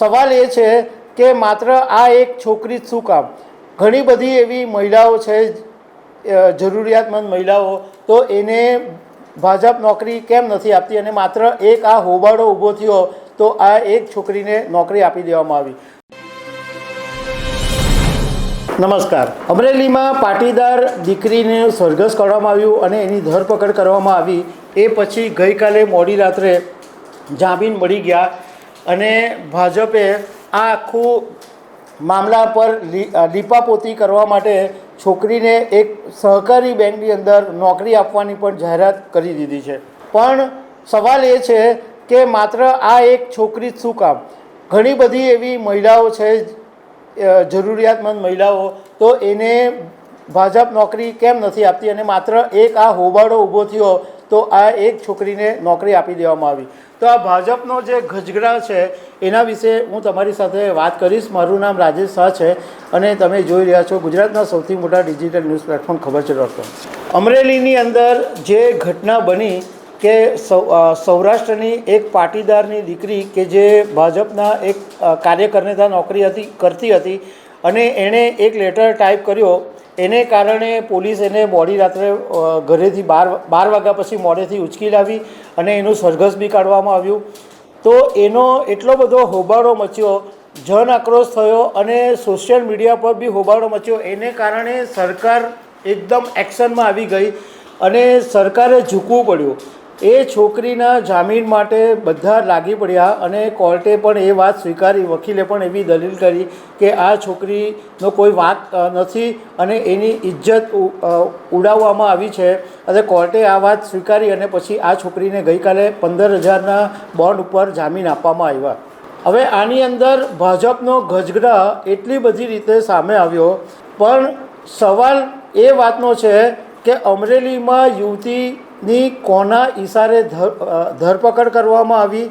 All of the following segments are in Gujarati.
સવાલ એ છે કે માત્ર આ એક છોકરી જ શું કામ? ઘણી બધી એવી મહિલાઓ છે જરૂરિયાતમંદ મહિલાઓ, તો એને ભાજપ નોકરી કેમ નથી આપતી? અને માત્ર એક આ હોબાળો ઊભો થયો, તો આ એક છોકરીને નોકરી આપી દેવામાં આવી. નમસ્કાર. અમરેલીમાં પાટીદાર દીકરીને સરઘસ કરવામાં આવ્યું અને એની ધરપકડ કરવામાં આવી. એ પછી ગઈકાલે મોડી રાત્રે જામીન મળી ગયા. અને ભાજપે આ આખું મામલા પર લીપાપોતી કરવા માટે છોકરીને એક સહકારી બેંકની અંદર નોકરી આપવાની પણ જાહેરાત કરી દીધી છે. પણ સવાલ એ છે કે માત્ર આ એક છોકરી જ શું કામ? ઘણી બધી એવી મહિલાઓ છે જરૂરિયાતમંદ મહિલાઓ, તો એને ભાજપ નોકરી કેમ નથી આપતી? અને માત્ર એક આ હોબાળો ઊભો થયો તો આ એક છોકરીને નોકરી આપી દેવામાં આવી. તો આ ભાજપનો જે ગજગડા છે, એના વિશે હું તમારી સાથે વાત કરીશ. મારું નામ રાજેશ શાહ છે અને તમે જોઈ રહ્યા છો ગુજરાતના સૌથી મોટા ડિજિટલ ન્યૂઝ પ્લેટફોર્મ ખબર છે ડોટ કોમ અમરેલીની અંદર જે ઘટના બની કે સૌરાષ્ટ્રની એક પાટીદારની દીકરી કે જે ભાજપના એક કાર્યકર્તા નોકરી હતી, કરતી હતી અને એણે એક લેટર ટાઈપ કર્યો એને કારણે પોલીસ એને મોડી રાત્રે ઘરેથી બાર બાર વાગ્યા પછી મોડેથી ઉચકી લાવી અને એનું સરઘસ બી કાઢવામાં આવ્યું. તો એનો એટલો બધો હોબાળો મચ્યો, જન આક્રોશ થયો અને સોશિયલ મીડિયા પર બી હોબાળો મચ્યો. એને કારણે સરકાર એકદમ એક્શનમાં આવી ગઈ અને સરકારે ઝૂકવું પડ્યું. એ છોકરીના જામીન માટે બધા લાગી પડ્યા અને કોર્ટે પણ એ વાત સ્વીકારી. વકીલે પણ એવી દલીલ કરી કે આ છોકરીનો કોઈ વાંક નથી અને એની ઇજ્જત ઉડાવવામાં આવી છે. અને કોર્ટે આ વાત સ્વીકારી અને પછી આ છોકરીને ગઈકાલે પંદર હજારના બોન્ડ ઉપર જામીન આપવામાં આવ્યા. હવે આની અંદર ભાજપનો ગજગડા એટલી બધી રીતે સામે આવ્યો. પણ સવાલ એ વાતનો છે કે અમરેલીમાં યુવતીની કોના ધર ધરપકડ કરવામાં આવી,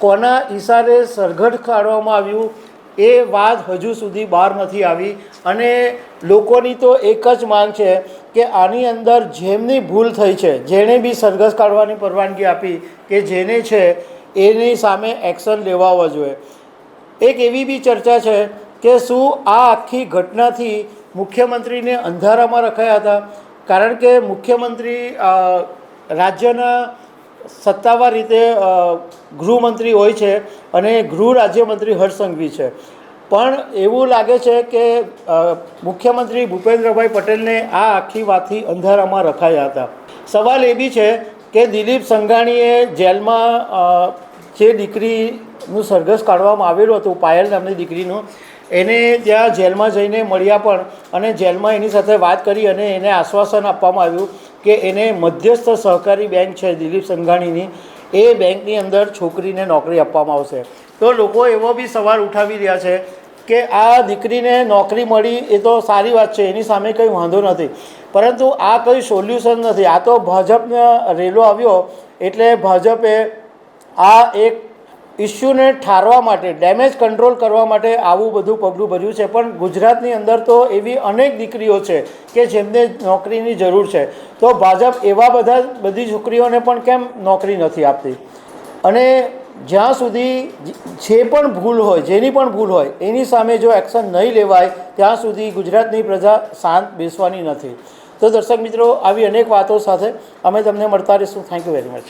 કોના ઈશારે સરઘટ કાઢવામાં આવ્યું, એ વાત હજુ સુધી બહાર નથી આવી. અને લોકોની તો એક જ માંગ છે કે આની અંદર જેમની ભૂલ થઈ છે, જેણે બી સરઘસ કાઢવાની પરવાનગી આપી કે જેને છે, એની સામે એક્શન લેવાવા જોઈએ. એક એવી બી ચર્ચા છે કે શું આ આખી ઘટનાથી મુખ્યમંત્રીને અંધારામાં રખાયા હતા? કારણ કે મુખ્યમંત્રી રાજ્યના સત્તાવાર રીતે ગૃહમંત્રી હોય છે અને ગૃહ રાજ્યમંત્રી હર્ષસંઘવી છે. પણ એવું લાગે છે કે મુખ્યમંત્રી ભૂપેન્દ્રભાઈ પટેલને આ આખી વાતથી અંધારામાં રખાયા હતા. સવાલ એ બી છે કે દિલીપ સંઘાણીએ જેલમાં જે દીકરીનું સરઘસ કાઢવામાં આવેલું હતું, પાયલ નામની દીકરીનું, એને ત્યાં જેલમાં જઈને મળ્યા પણ અને જેલમાં એની સાથે વાત કરી અને એને આશ્વાસન આપવામાં આવ્યું કે એને મધ્યસ્થ સહકારી બેંક છે, દિલીપ સંઘાણીની. એ બેંકની અંદર છોકરીને નોકરી આપવામાં આવશે. તો લોકો એવો બી સવાલ ઉઠાવી રહ્યા છે કે આ દીકરીને નોકરી મળી એ તો સારી વાત છે, એની સામે કંઈ વાંધો નથી. પરંતુ આ કંઈ સોલ્યુશન નથી. આ તો ભાજપનો રેલો આવ્યો એટલે ભાજપે આ એક ઇસ્યુને ઠારવા માટે, ડેમેજ કંટ્રોલ કરવા માટે આવું બધું પગલું ભર્યું છે. પણ ગુજરાતની અંદર તો એવી અનેક દીકરીઓ છે કે જેમને નોકરીની જરૂર છે. તો ભાજપ એવા બધા બધી છોકરીઓને પણ કેમ નોકરી નથી આપતી? અને જ્યાં સુધી જે પણ ભૂલ હોય, જેની પણ ભૂલ હોય, એની સામે જો એક્શન નહીં લેવાય, ત્યાં સુધી ગુજરાતની પ્રજા શાંત બેસવાની નથી. તો દર્શક મિત્રો, આવી અનેક વાતો સાથે અમે તમને મળતા રહીશું. Thank you very much